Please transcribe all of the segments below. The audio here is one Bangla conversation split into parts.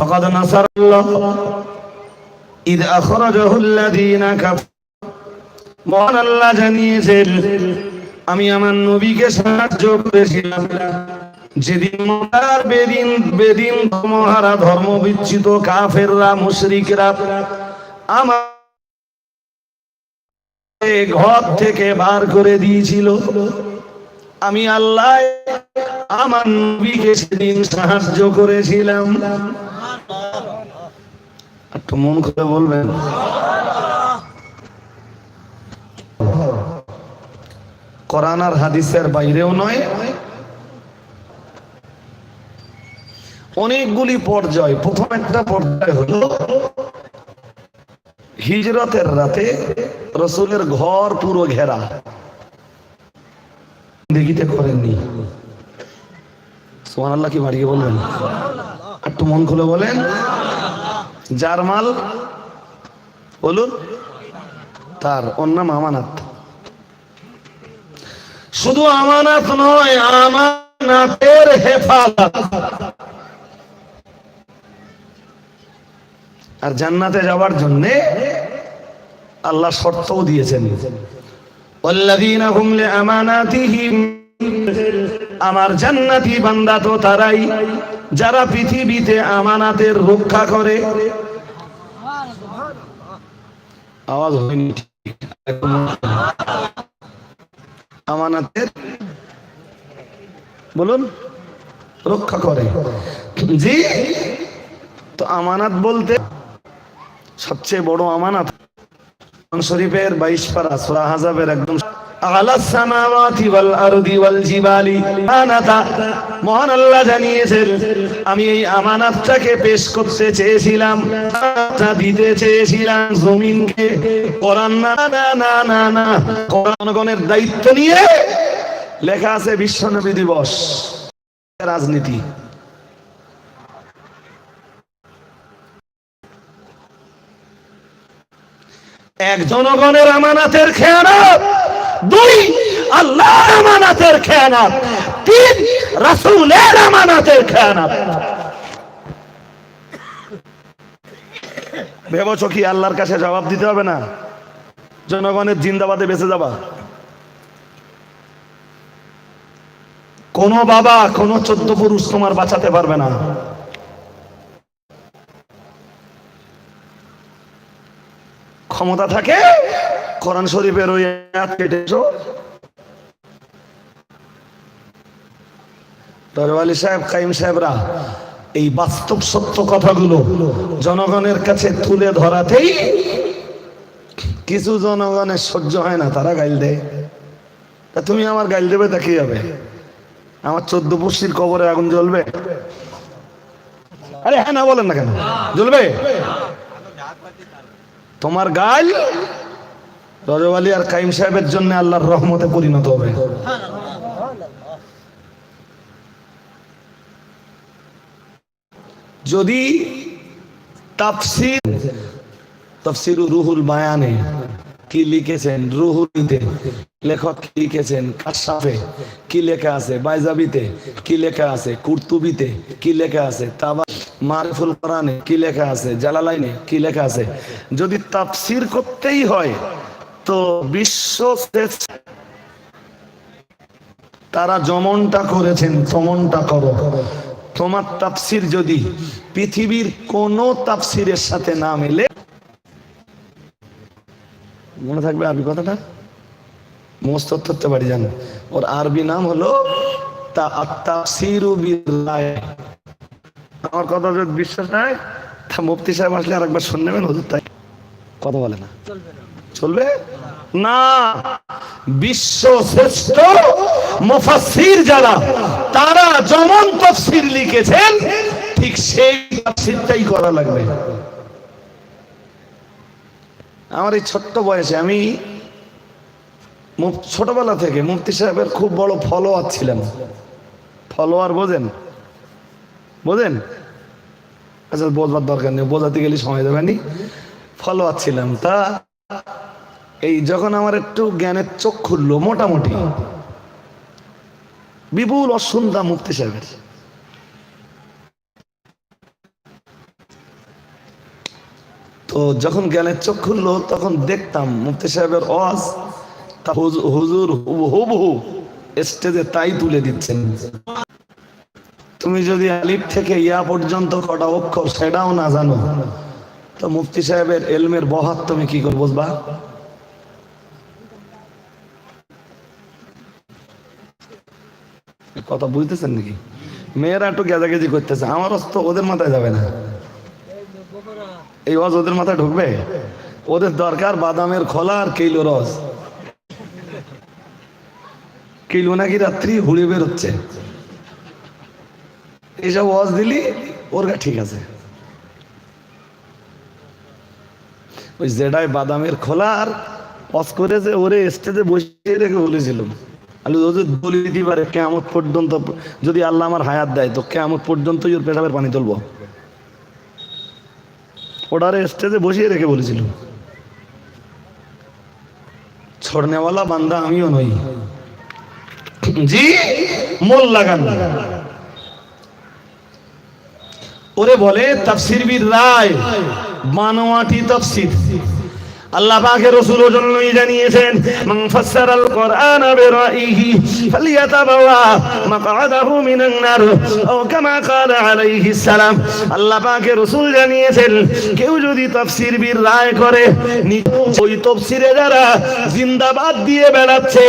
فقد نصر الله إذ أخرجه الذين كفروا মহান আল্লাহ জানিয়েছেন আমি আমার নবীকে সাহায্য করেছিলাম যেদিন মহার বেদিন বেদিন মহারা ধর্ম বিচ্ছিত কাফেররা মুশরিকরা আমার ঘর থেকে বার করে দিয়েছিল আমি আল্লাহ আমার নবীকে সেদিন সাহায্য করেছিলাম একটু মন করে বলবেন। কোরআন আর হাদিসের বাইরেও নয়। অনেকগুলি পর্যায়, প্রথম একটা পর্যায় হলো হিজরতের রাতে রসুলের ঘর পুরো ঘেরা। দেখিতে করেননি। সোহান আল্লাহ কি বাড়িয়ে বলবেন? একটু মন খুলে বলেন যার মাল বলুন তার অন্য আমানাত শুধু আমানাত নয় আমানাতের হেফাজত আর জান্নাতে যাওয়ার জন্য আল্লাহ শর্তও দিয়েছেন والذين هم لأماناتهم আমার জান্নাতি বান্দা তো তারাই, যারা পৃথিবীতে আমানাতের রক্ষা করে। আওয়াজ হয়নি আমানাতের বলুন, রক্ষা করে। জি, তো আমানাত বলতে সবচেয়ে বড় আমানাত। শরীফের বাইশ পারা সূরা হাজাবের একদম আমি এই আমানাতটাকে পেশ করতে চেয়েছিলাম দিতে চেয়েছিলাম জমিনকে। দায়িত্ব নিয়ে লেখা আছে বিশ্বনবী দিবস। রাজনীতি। এক জনগণের আমানাতের খেয়ানত। দুই, আল্লাহর আমানাতের খেয়ানত। তিন, রাসূলের আমানাতের খেয়ানত। ভেবেছো কি আল্লাহর কাছে জবাব দিতে হবে না? জনগণের জিন্দাবাদে বেঁচে যাবা। কোন বাবা, কোন চোদ্দ পুরুষ তোমার বাঁচাতে পারবে না। ক্ষমতা থাকে, কোরআন শরীফের ওই আয়াত কেটেছো দরওয়ালি সাহেব, কাইম সাহেবরা, এই বাস্তব সত্য কথাগুলো জনগণের কাছে তুলে ধরাতেই কিছু জনগণের সহ্য হয় না, তারা গাইল দেয়। তা তুমি আমার গাইল দেবে তা কি হবে? আমার চোদ্দ পুষ্টির কবরে আগুন জ্বলবে? আরে হ্যাঁ না বলেন না কেন? জ্বলবে? তোমার গাল রজব আর কাইম সাহেবের জন্য আল্লাহর রহমতে পরিণত হবে। যদি তাফসির তাফসির রুহুল বায়ানে কি লিখেছেন? রুহুলিতে লেখক কি লিখেছেন? কাশাফে কি লেখা আছে? বাইজাবিতে কি লেখা আছে? কুর্তুবিতে কি লেখা আছে? তাবা মারিফুল কোরআনে কি লেখা আছে? জালালাইনে কি লেখা আছে? যদি তাফসির করতেই হয়, তো বিশ্ব তারা যেমনটা করেছেন, তেমনটা করো। তোমার তাফসির যদি পৃথিবীর কোন তাফসিরের সাথে না মেলে, মনে থাকবে আরবি কথাটা? মস্ত ধরতে পারি জানো। ওর আরবি নাম হলো তা তাফসিরু আমার কথা যদি বিশ্বাস নাই তা মুফতি সাহেব আসলে আর একবার শুনে নেবেন হুজুর তাই। কথা বলে না। চলবে? না বিশ্ব শ্রেষ্ঠ মুফাসসির যারা তারা যেমন তাফসীর লিখেছেন ঠিক সেই তাফসীরটাই করা লাগবে। আমার এই ছোট্ট বয়সে আমি ছোটবেলা থেকে মুফতি সাহেবের খুব বড় ফলোয়ার ছিলাম। ফলোয়ার বোঝেন? বোঝেন? আচ্ছা বোঝবার দরকার নেই, বোঝাতে গেলে সময় দেবেনি ফলোয়ার ছিলাম। তা এই যখন আমার একটু জ্ঞানের চোখ খুললো, মোটামুটি। বিপুল অসুন্দা মুক্তি সাহেবের। তো যখন জ্ঞানের চোখ খুললো, তখন দেখতাম মুফতি সাহেবের অজ হুজুর হুবহু স্টেজে তাই তুলে দিচ্ছেন। তুমি যদি আলিফ থেকে ইয়া পর্যন্ত কটা অক্ষর সেটাও না জানো, তো মুফতি সাহেবের এলমের বহাত তুমি কি করে বুঝবা? কথা বুঝতেছেন নাকি? মেয়েরা একটু গেজাগেজি করতেছে, আমার তো ওদের মাথায় যাবে না। এই অজ ওদের মাথায় ঢুকবে? ওদের দরকার বাদামের খোলা আর কেইলো রস। কেইলো নাকি রাত্রি হুড়ে বেরোচ্ছে। এইসব ওয়াজ দিলি, ওর ঠিক আছে। ওই জেডাই বাদামের খোলা আর অস করেছে ওরে স্টেজে বসিয়ে রেখে বলেছিলাম। আলু ওদের দলি দিতে কেমন পর্যন্ত, যদি আল্লাহ আমার হায়াত দেয়, তো কেমন পর্যন্ত ওর পেটাবের পানি তুলবো। ওটারে স্টেজে বসিয়ে রেখে বলেছিল ছড়নেওয়ালা বান্দা আমিও নই। জি মোল লাগান ওরে বলে, তাফসির বীর রায় তাফসির। আল্লাহ জানিয়েছেন কোরআন ফালিয়াতাবাওয়া মাকআদাহু মিনান নার ও কামা সালাম। আল্লাহ রাসূল জানিয়েছেন, কেউ যদি তাফসির রায় করে ওই তাফসিরে যারা জিন্দাবাদ দিয়ে বেড়াচ্ছে,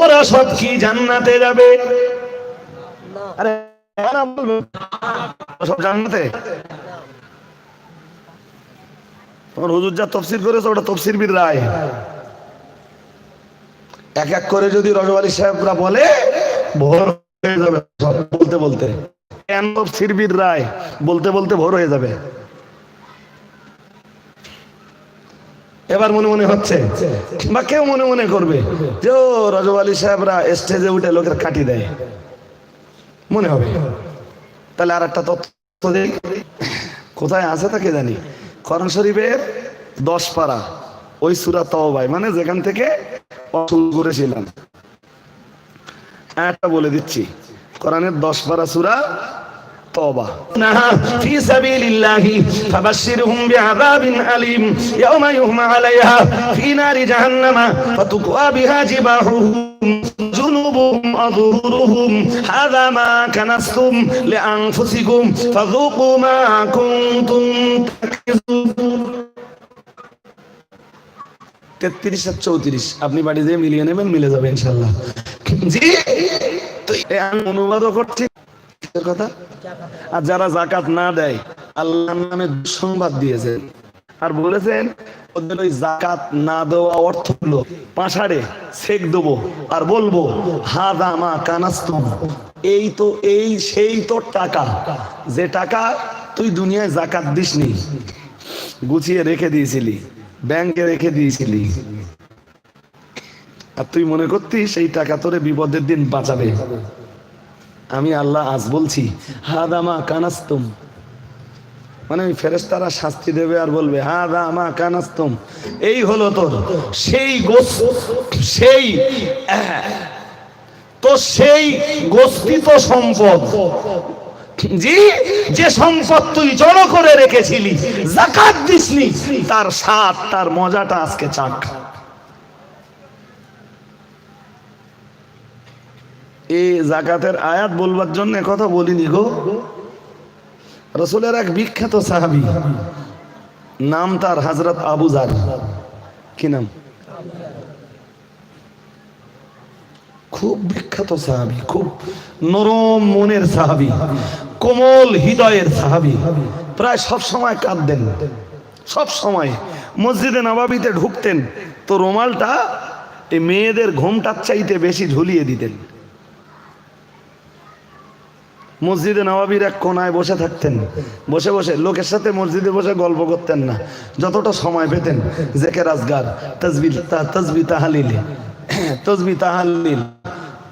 ওরা সব কি জান্নাতে যাবে? আরে বলবেন সব তোমার হুজুর যা করেছে, ওটা রায়। এক এক করে যদি সাহেবরা বলে, ভোর হয়ে যাবে বলতে বলতে। কেন রায়? বলতে বলতে ভোর হয়ে যাবে। এবার মনে মনে হচ্ছে, বা কেউ মনে মনে করবে যে, ও রজবালী সাহেবরা স্টেজে উঠে লোকের কাটি দেয়। মনে হবে। তাহলে আর একটা তথ্য দিই। কোথায় আছে তাকে জানি? করণ শরীফের দশ পাড়া ওই সুরা তবাই মানে যেখান থেকে শুরু করেছিলাম। একটা বলে দিচ্ছি। কোরআনের দশ পারা সুরা তওবা في سبيل الله فبشرهم بعذاب أليم يوم يهمى عليها في نار جهنم فتقوى بها جباههم جنوبهم وظهورهم هذا ما كنستم لأنفسكم فذوقوا ما كنتم تكذبون তেত্রিশ আর চৌত্রিশ আপনি বাড়ি যেয়ে মিলিয়ে নেবেন মিলে যাবে ইনশাল্লাহ জি তো এ আমি অনুবাদও করছি কিসের কথা? আর যারা জাকাত না দেয়, আল্লাহর নামে দুঃসংবাদ দিয়েছেন। আর বলেছেন, ওদের ওই জাকাত না দেওয়া অর্থ হলো পাশাড়ে সেক দেবো আর বলব হা দামা কানাস্তম। এই তো, এই সেই তোর টাকা। যে টাকা তুই দুনিয়ায় জাকাত দিসনি, গুছিয়ে রেখে দিয়েছিলি, ব্যাংকে রেখে দিয়েছিলি। আর তুই মনে করতিস সেই টাকা তোরে বিপদের দিন বাঁচাবে। আমি আল্লাহ আজ বলছি হাদামা কানাস্তুম। মানে ওই ফেরেস্তারা শাস্তি দেবে আর বলবে হা দামা কানাস্তুম। এই হলো তোর, সেই গোস সেই, তো সেই গোষ্ঠিত সম্পদ। জি, যে সম্পদ তুই জড়ো করে রেখেছিলি, জাকাত দিসনি, তার স্বাদ, তার মজাটা আজকে চাক। এই জাকাতের আয়াত বলবার জন্য কথা বলিনি গো। রসুলের এক বিখ্যাত সাহাবি, নাম তার হজরত আবু জার কি নাম? খুব বিখ্যাত সাহাবি, খুব নরম মনের সাহাবি, কোমল হৃদয়ের সাহাবি। প্রায় সব সময় কাঁদতেন, সব সময়। মসজিদে নবাবিতে ঢুকতেন, তো রুমালটা এই মেয়েদের ঘোমটার চাইতে বেশি ঝুলিয়ে দিতেন। মসজিদে নবাবির এক কোনায় বসে থাকতেন। বসে বসে লোকের সাথে মসজিদে বসে গল্প করতেন না। যতটা সময় পেতেন জেকে রাজগার তসবি তসবি তাহালিল তসবি তাহালিল,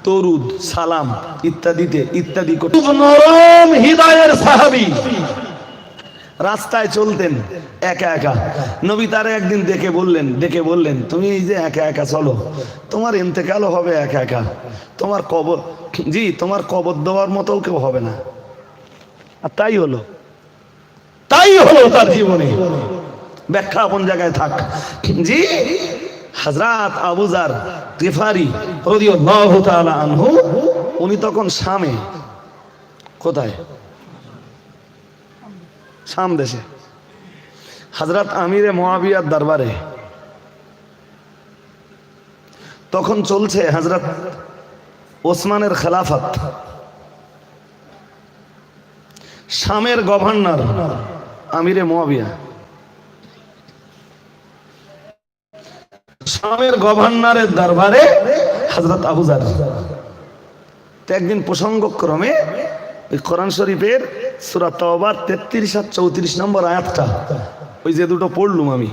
তরুদ, সালাম ইত্যাদিতে ইত্যাদি। নরম হৃদয়ের সাহাবি। রাস্তায় চলতেন, একা একা। নবী তারে একদিন দেখে বললেন, ডেকে বললেন, তুমি এই যে একা একা চলো, তোমার ইন্তেকালও হবে একা একা। তোমার কবর, জি, তোমার কবর দেওয়ার মতো কেউ হবে না। আর তাই হলো। তাই হলো তার জীবনে। ব্যাখ্যা আপন জায়গায় থাক। জি হাজরাত আবুজার গিফারি আনহু, উনি তখন শামে কোথায়? শাম দেশে। হাজরাত আমিরে মোয়াবিয়ার দরবারে। তখন চলছে হাজরাত ওসমানের খেলাফত। শামের গভর্নর আমিরে মোয়াবিয়া শামের গভর্নরের দরবারে হজরত আবুজার একদিন প্রসঙ্গক্রমে ওই কোরআন শরীফের সুরা তওবার তেত্রিশ আর চৌত্রিশ নম্বর আয়াতটা, ওই যে দুটো পড়লুম আমি,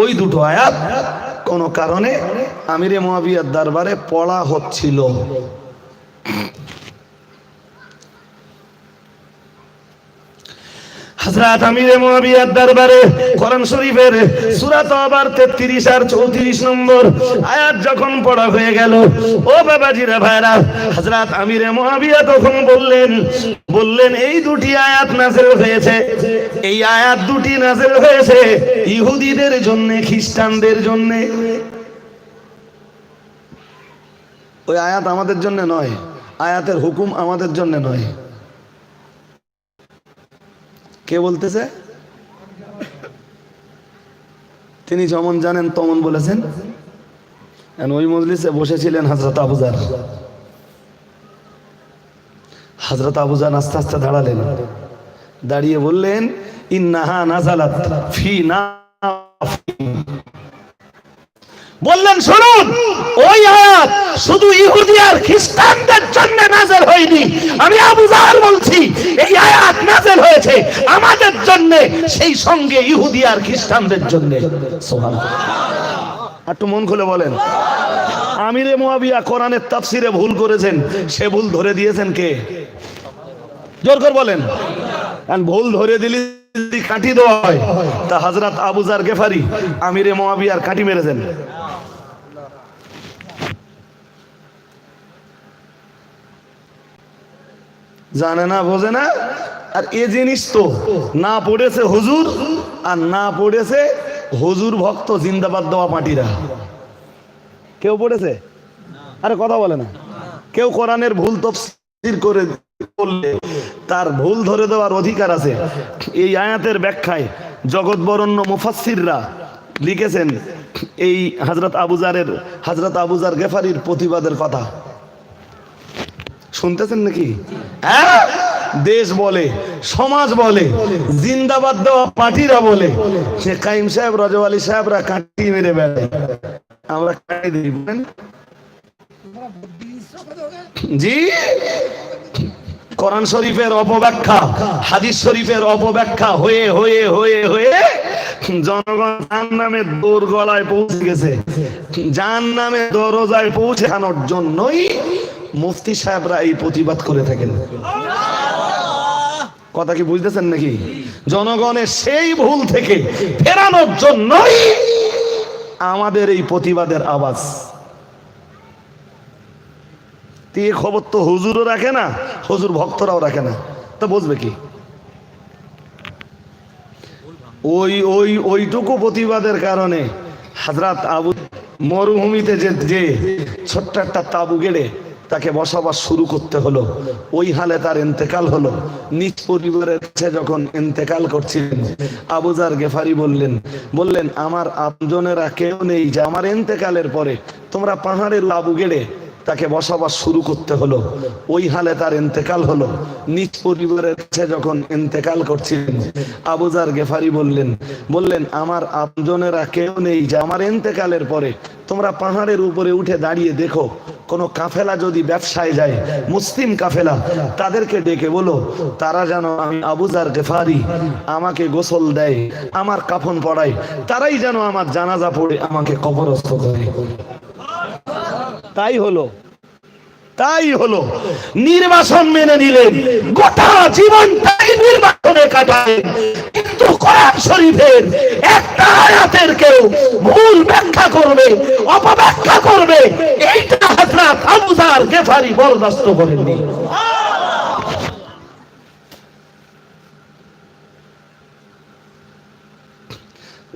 ওই দুটো আয়াত কোনো কারণে আমিরে মহাবিয়ার দরবারে পড়া হচ্ছিল। হযরত আমিরে মুয়াবিয়ার দরবারে কোরআন শরীফের সূরা তওবার 33 আর 34 নম্বর আয়াত যখন পড়া হয়ে গেল, ও বাবাজিরা ভাইরা, হযরত আমিরে মুয়াবিয়া তখন বললেন বললেন, এই দুটি আয়াত নাযিল হয়েছে। এই আয়াত দুটি নাযিল হয়েছে ইহুদিদের জন্য, খ্রিস্টানদের জন্য। ওই আয়াত আমাদের জন্য নয়, আয়াতের হুকুম আমাদের জন্য নয়। কে বলতেছে? তিনি যেমন জানেন তমন বলেছেন। ওই মজলিসে বসেছিলেন হাজরত আবুজার হাজরত আবুজান আস্তে আস্তে দাঁড়ালেন। দাঁড়িয়ে বললেন, ইন্নাহা নাজালাত ফি না বললেন, শুনুন, ওই আয়াত শুধু ইহুদি আর খ্রিস্টানদের জন্য নাজেল হয়নি। আমি আবু জাহাল বলছি, এই আয়াত নাজেল হয়েছে আমাদের জন্য, সেই সঙ্গে ইহুদি আর খ্রিস্টানদের জন্য। একটু মন খুলে বলেন। আমিরে মুয়াবিয়া কোরআনের তাফসিরে ভুল করেছেন, সে ভুল ধরে দিয়েছেন কে? জোর করে বলেন। ভুল ধরে দিলি কাটি দেওয়া হয়, তা হজরত আবুজার গেফারি আমিরে মোয়াবিয়ার কাটি মেরেছেন। জানে না, বোঝে না? আর এ জিনিস তো না পড়েছে হুজুর আর না পড়েছে হুজুর ভক্ত জিন্দাবাদ দেওয়া পার্টিরা কেউ পড়েছে? আরে কথা বলে না। কেউ কোরআনের ভুল তফসির করে বললে তার ভুল ধরে দেওয়ার অধিকার আছে। এই আয়াতের ব্যাখ্যায় জগৎ বরণ্য মুফাসসিররা লিখেছেন, এই হজরত আবুজারের হজরত আবুজার গেফারির প্রতিবাদের কথা। শুনতেছেন নাকি? হ্যাঁ? দেশ বলে, সমাজ বলে, জিন্দাবাদ দেওয়া পার্টিরা বলে, সে কাইম সাহেব রজওয়ালি সাহেবরা কাটি মেরে বেড়ায়। আমরা কাটি দিই জি? কোরআন শরীফের অপব্যাখ্যা, হাদিস শরীফের অপব্যাখ্যা হয়ে হয়ে হয়ে হয়ে জনগণ জান নামে দৌড় গলায় পৌঁছে গেছে। জান নামে দরজায় পৌঁছানোর জন্যই মুফতি সাহেবরা এই প্রতিবাদ করে থাকেন। কথা কি বুঝতেছেন নাকি? জনগণের সেই ভুল থেকে ফেরানোর জন্যই আমাদের এই প্রতিবাদের আওয়াজ। দিয়ে খবর তো হুজুরও রাখে না, হুজুর ভক্তরাও রাখে না। তা বুঝবে কি? ওই ওই, ওইটুকু প্রতিবাদের কারণে হাজরাত আবু মরুভূমিতে যে ছোট্ট একটা তাবু গেড়ে তাকে বসবাস শুরু করতে হলো। ওই হালে তার ইন্তেকাল হলো। নিজ পরিবারের কাছে যখন ইন্তেকাল করছিলেন আবুজার গেফারি বললেন বললেন, আমার আপনজনেরা কেউ নেই যে আমার ইন্তেকালের পরে তোমরা পাহাড়ের লাবু গেড়ে তাকে বসবাস শুরু করতে হলো। ওই হালে তার ইন্তেকাল হলো। নিজ পরিবারের কাছে যখন ইন্তেকাল করছিলেন আবুজার গেফারি বললেন বললেন, আমার আপজনেরা কেউ নেই যে আমার ইন্তেকালের পরে তোমরা পাহাড়ের উপরে উঠে দাঁড়িয়ে দেখো, কোনো কাফেলা যদি ব্যবসায় যায়, মুসলিম কাফেলা, তাদেরকে ডেকে বলো, তারা যেন আমি আবুজার গেফারি আমাকে গোসল দেয়, আমার কাফন পড়ায়, তারাই যেন আমার জানাজা পড়ে, আমাকে কবরস্থ করে। তাই হলো তাই হলো নির্বাচন মেনে নিলেন, গোটা জীবন তাই নির্বাচনে কাটালেন। কিন্তু কোরআন শরীফের একটা আয়াতের কেউ ভুল ব্যাখ্যা করবে, অপব্যাখ্যা করবে, এইটা হযরত আবুজার গেফারি বরদাস্ত করেননি।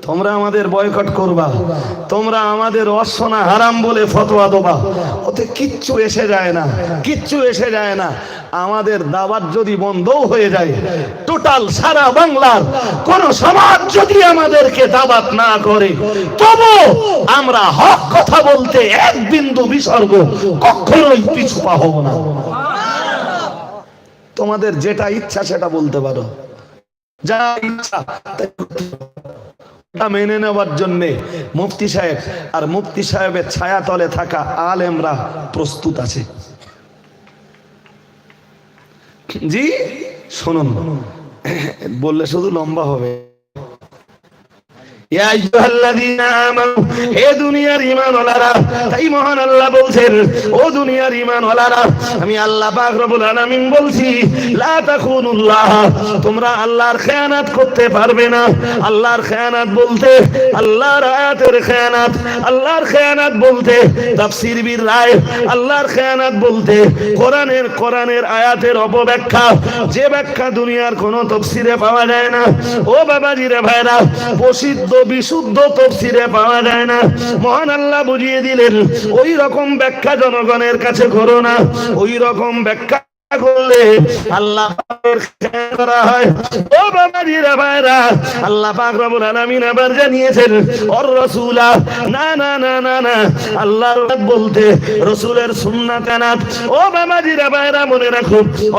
তোমরা আমাদের বয়কট করবা। তোমরা আমাদের অসনা হারাম বলে ফতোয়া দেবা। ওতে কিচ্ছু এসে যায় না, কিচ্ছু এসে যায় না। আমাদের দাওয়াত যদি বন্ধও হয়ে যায়, টোটাল সারা বাংলার কোন সমাজ যদি আমাদেরকে দাওয়াত না করে, তবু আমরা হক কথা বলতে এক বিন্দু বিসর্গ কখনোই পিছু হব না। তোমাদের যেটা ইচ্ছা সেটা বলতে পারো। যা ইচ্ছা মেনে নেওয়ার জন্য মুফতি সাহেব আর মুফতি সাহেবের ছায়া তলে থাকা আলেমরা প্রস্তুত আছে। জি, শুনুন। বললে শুধু লম্বা হবে। ইয়া আয়াতের অপব্যাখ্যা, যে ব্যাখ্যা দুনিয়ার কোনো তফসিরে পাওয়া যায় না। ও বাবাজিরে ভাইরা, প্রসিদ্ধ বিশুদ্ধ তফসিরে পাওয়া যায় না। মহান আল্লাহ বুঝিয়ে দিলেন, ওই রকম ব্যাখ্যা জনগণের কাছে করো না। ওই রকম ব্যাখ্যা করলে আল্লাহ করা হয়। ও ভাইরা, আল্লাহ পাক আবার জানিয়েছেন ওর রাসূলা, না না না না না বলতে ও ভাইরা, মনে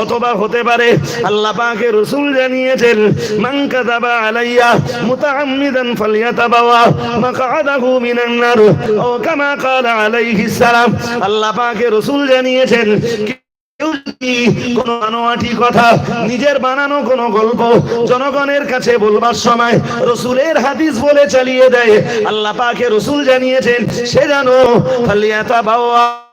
অথবা হতে পারে আল্লাহ রাসূল জানিয়েছেন আলাইয়া মুতাআম্মিদান ফালইয়াতাবাওয়া মাকআদাহু মিনান নার। ও কামা আলাইহিস সালাম। আল্লাহ রাসূল জানিয়েছেন কোনো মানোয়াটি কথা, নিজের বানানো কোনো গল্প জনগণের কাছে বলবার সময় রসুলের হাদিস বলে চালিয়ে দেয়। আল্লাহ পাকে রসুল জানিয়েছেন, সে জানো ফালিয়াতা নার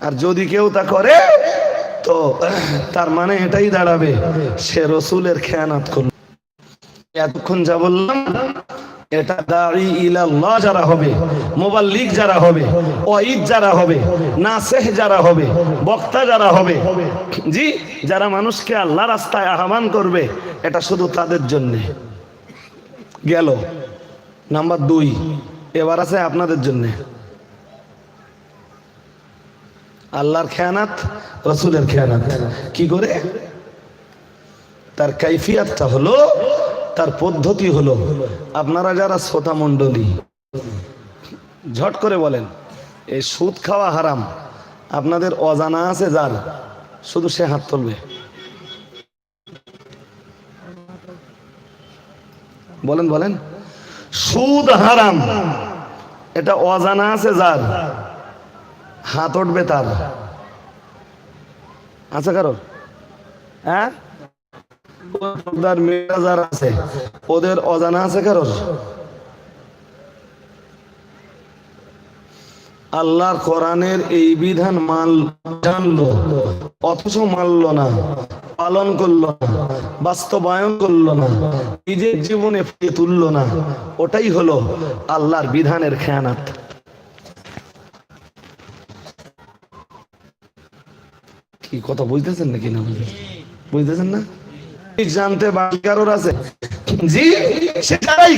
আর যদি কেউ তা করে, তো তার মানে এটাই দাঁড়াবে। সে রসুলের খেয়ানাত করল। এতক্ষণ যা বললাম, এটা দাঁড়ি ইলাল্লাহ যারা হবে, মোবাল্লিক যারা হবে ওয়াইদ যারা হবে, নাসেহ যারা হবে, বক্তা যারা হবে, জি, যারা মানুষকে আল্লাহ রাস্তায় আহ্বান করবে, এটা শুধু তাদের জন্য। গেল। নাম্বার দুই, এবার আছে আপনাদের জন্যে। আল্লাহর খেয়ানাত, রসুলের খেয়ানাত। কি করে? তার কাইফিয়াতটা হলো, তার পদ্ধতি হলো, আপনারা যারা শ্রোতা মণ্ডলী, ঝট করে বলেন, এই সুদ খাওয়া হারাম, আপনাদের অজানা আছে যার? শুধু সে হাত তুলবে। বলেন বলেন। সুদ হারাম, এটা অজানা আছে যার? হাত উঠবে তার। আছে কারোর? হ্যাঁ? আছে। ওদের অজানা আছে কারোর? আল্লাহর কোরআনের এই বিধান মাল জানলো, অথচ মানল না, পালন করল না, বাস্তবায়ন করল না, নিজের জীবনে ফুটিয়ে তুললো না। ওটাই হলো আল্লাহর বিধানের খেয়ানাত। কি কথা বুঝতেছেন নাকি না বুঝতেছেন না? জানতে বাকি কারোর আছে? জি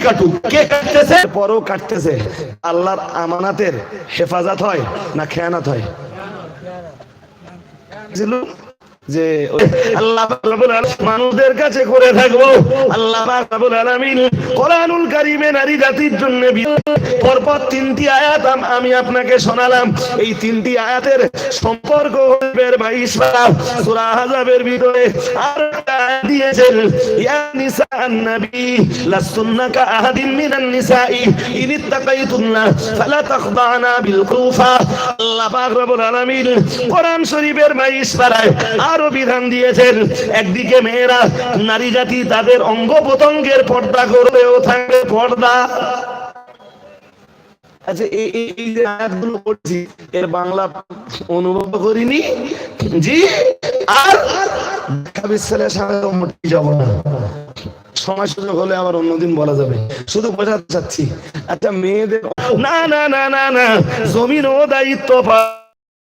কাটুক, কে কাটতেছে? পরও কাটতেছে। আল্লাহর আমানাতের হেফাজত হয় না খেয়ানাত হয়? যে আল্লাহ কাছে করে থাকব। কোরআনুল কারীমে নারী জাতির জন্য পরপর তিনটি আয়াত আমি আপনাকে শোনালাম। এই তিনটি আয়াতের সম্পর্ক হইবের বাইশ পারা সূরা আহজাবের ভিতরে আর দিয়েছেন, ইয়া নবী লাসতুন্না আহাদিন মিনান নিসাই, ইন ইত্তাকাইতুন্না ফালা তাখদানা বিল কুফা আল্লাহ পাক রব্বুল আলামিন কোরআন শরীফের বাইশ পারায় আরও বিধান দিয়েছেন, একদিকে মেয়েরা নারী জাতি তাদের অঙ্গ প্রত্যঙ্গের পর্দা করবেও থাকবে পর্দা। আচ্ছা আর শুধু বোঝাতে চাচ্ছি আচ্ছা মেয়েদের না না না না না জমিন ও দায়িত্ব পা- আর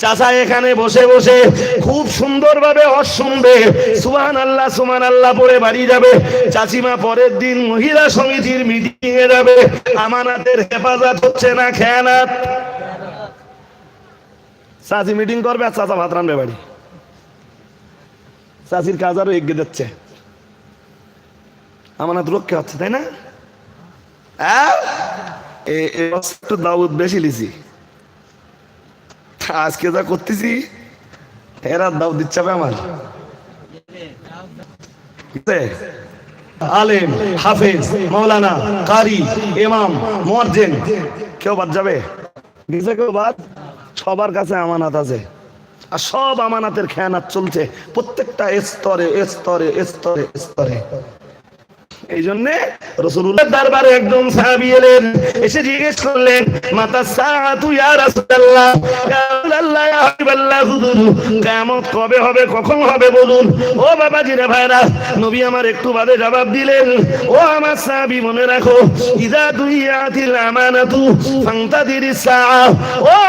চাচা এখানে বসে বসে খুব সুন্দরভাবে হস শুনবে। সুমান আল্লাহ সুমান আল্লাহ পরে বাড়ি যাবে। চাচিমা পরের দিন মহিলা সমিতির মিটিং এ যাবে। আমানাতের হেফাজত হচ্ছে না খেয়ানাত। চাচি মিটিং করবে আর চাচা ভাত রানবে বাড়ি। চাচির কাজ আরও এগিয়ে যাচ্ছে। আমানত রক্ষা হচ্ছে, তাই না? বছর দাউদ বেশি লিছি। আজকে যা করতেছি, এরা দাও দিচ্ছে আমার। আলেম, হাফেজ মৌলানা কারি, ইমাম, মুয়াজ্জিন, কেউ বাদ যাবে? গেছে কেউ বাদ? সবার কাছে আমানাত আছে। আর সব আমানাতের খেয়ানাত চলছে। প্রত্যেকটা স্তরে স্তরে স্তরে স্তরে। এই জন্যে রসুল্লাহ দরবারে সাহাবী এলেন, এসে জিজ্ঞেস করলেন, মাতা কবে হবে, কখন হবে, বলুন? ও বাবাজি রে ভাইরা, নবী আমার একটু বাদে জবাব দিলেন, ও আমার সাহাবী, মনে রাখো, ইদা দুইয়াতিল আমানাতু ফান্তাদিরিস সাআ ও